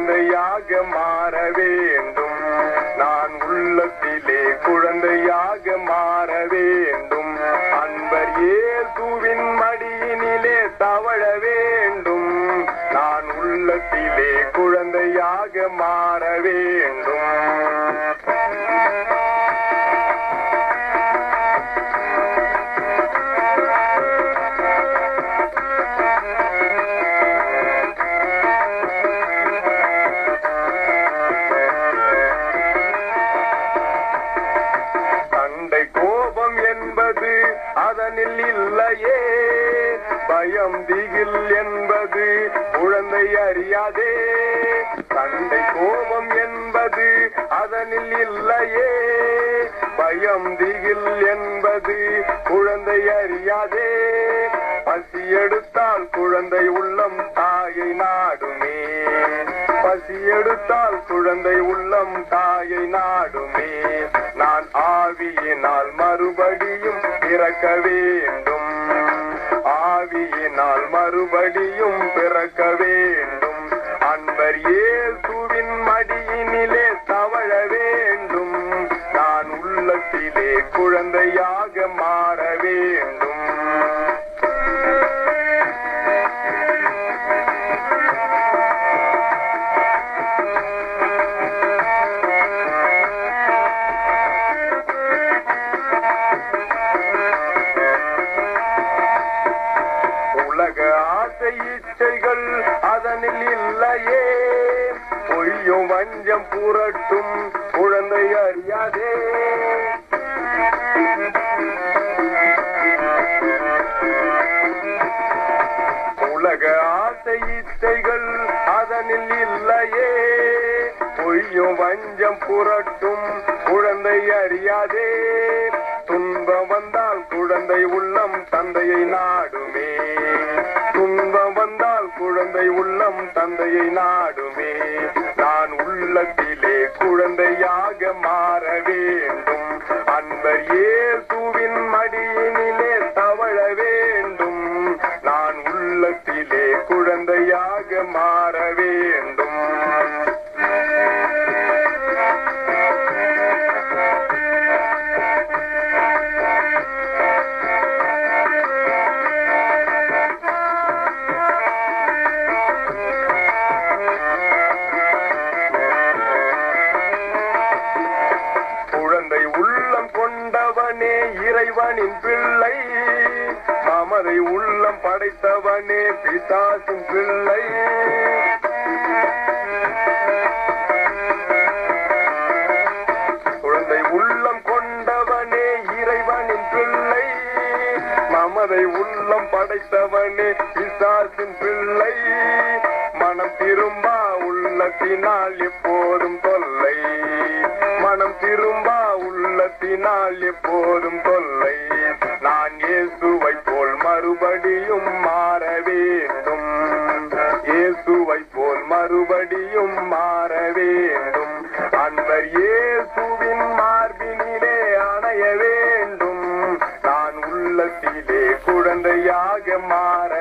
குழந்தையாக மாற வேண்டும். நான் உள்ளத்திலே குழந்தையாக மாற வேண்டும். அன்பர் இயேசுவின் மடியினிலே தவழ வேண்டும். நான் உள்ளத்திலே குழந்தையாக மாற வேண்டும். அதனில் இல்லையே. பயம் திகில் என்பது குழந்தை அறியாதே. தந்தை கோபம் என்பது அதனில் இல்லையே. பயம் திகில் என்பது குழந்தை அறியாதே. பசி எடுத்தால் குழந்தை உள்ளம் பசி குழந்தை உள்ளம் தாயை நாடுமே. நான் ஆவியினால் மறுபடியும் பிறக்க வேண்டும். ஆவியினால் மறுபடியும் பிறக்க வேண்டும். அன்பர் ஏசுவின் மடியினிலே தவழ வேண்டும். நான் உள்ளத்திலே குழந்தையாக மாற வேண்டும். மகனில் இல்லையே. பொய்யும் வஞ்சம் புரட்டும் குழந்தை அறியாதே. உலக ஆசை இச்சைகள் அதனில் இல்லையே. பொய்யும் வஞ்சம் புரட்டும் குழந்தை அறியாதே. துன்பம் வந்தால் குழந்தை உள்ளம் தந்தையை நாடும் தந்தையை நாடுமே. நான் உள்ளத்திலே குழந்தையாக மாற வேண்டும். அன்பர் இயேசுவின் இறைவனின் பிள்ளை. அமரை உள்ளம் படைத்தவனே பிசாசின் பிள்ளை. குழந்தை உள்ளம் கொண்டவனே இறைவனின் பிள்ளை. மமதை உள்ளம் படைத்தவனே பிசாசின் பிள்ளை. மனம் திரும்பா உள்ளத்தினால் எப்போதும் தொல்லை. மனம் திரும்பா உள்ளத்தினால் எப்போதும் தொல்லை. நான் இயேசுவை போல் மறுபடியும் மாற வேண்டும். இயேசுவை போல் மறுபடியும் மாற வேண்டும். அன்பர் இயேசுவின் மார்பினிலே அணைய வேண்டும். நான் உள்ளத்திலே குழந்தையாக மாற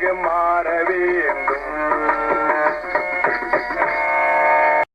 जगमा